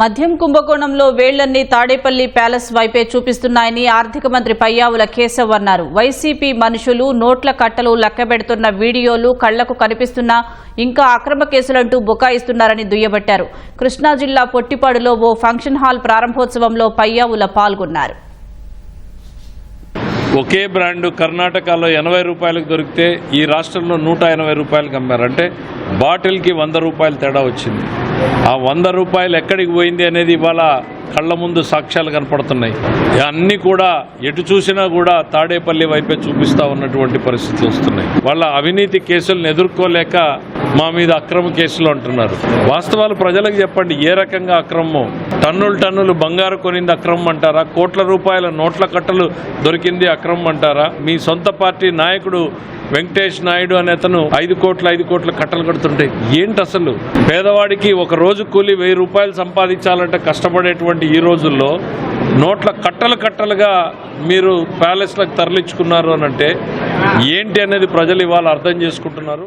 మద్యం కుంభకోణంలో వేళ్ళన్నీ తాడేపల్లి ప్యాలెస్ వైపే చూపిస్తున్నాయని ఆర్థిక మంత్రి పయ్యావుల కేశవ్ అన్నారు. వైసీపీ మనుషులు నోట్ల కట్టలు లెక్కబెడుతున్న వీడియోలు కళ్ళకు కనిపిస్తున్నా ఇంకా అక్రమ కేసులంటూ బుకాయిస్తున్నారని దుయ్యబట్టారు. కృష్ణా జిల్లా పొట్టిపాడులో ఓ ఫంక్షన్ హాల్ ప్రారంభోత్సవంలో పయ్యావుల పాల్గొన్నారు. ఒకే బ్రాండు కర్ణాటకలో ఎనభై రూపాయలకు దొరికితే ఈ రాష్ట్రంలో నూట ఎనభై రూపాయలకు అమ్మారు. అంటే బాటిల్కి వంద రూపాయలు తేడా వచ్చింది. ఆ వంద రూపాయలు ఎక్కడికి పోయింది అనేది ఇవాళ కళ్ళ ముందు సాక్ష్యాలు కనపడుతున్నాయి. అన్నీ కూడా ఎటు చూసినా కూడా తాడేపల్లి వైపే చూపిస్తా ఉన్నటువంటి పరిస్థితులు వస్తున్నాయి. వాళ్ళ అవినీతి కేసులను ఎదుర్కోలేక మా మీద అక్రమ కేసులు అంటున్నారు. వాస్తవాలు ప్రజలకు చెప్పండి ఏ రకంగా అక్రమం టన్నులు టన్నులు బంగారు కొనింది అక్రమం అంటారా? కోట్ల రూపాయల నోట్ల కట్టలు దొరికింది అక్రమం అంటారా? మీ సొంత పార్టీ నాయకుడు వెంకటేష్ నాయుడు అనే అతను ఐదు కోట్ల ఐదు కోట్ల కట్టలు కడుతుంటే ఏంటి అసలు? పేదవాడికి ఒక రోజు కూలి వెయ్యి రూపాయలు సంపాదించాలంటే కష్టపడేటువంటి ఈ రోజుల్లో నోట్ల కట్టలు కట్టలుగా మీరు ప్యాలెస్లకు తరలించుకున్నారు అని అంటే ఏంటి అనేది ప్రజలు ఇవాళ అర్థం చేసుకుంటున్నారు?